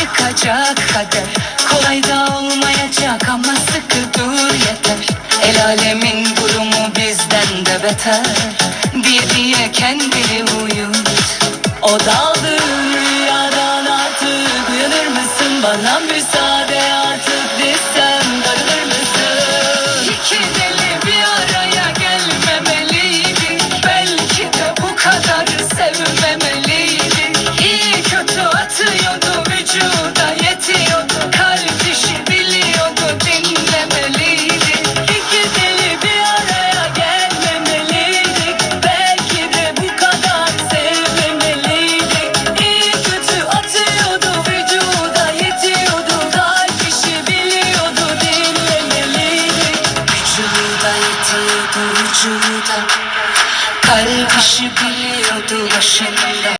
yıkacak kader. Kolay da olmayacak ama sıkı dur yeter. El alemin durumu bizden de beter. Diye diye kendini uyut. O daldığın rüyadan artık uyanır mısın? Bana müsaade acıdı vücuda Kalmış bile yodu başında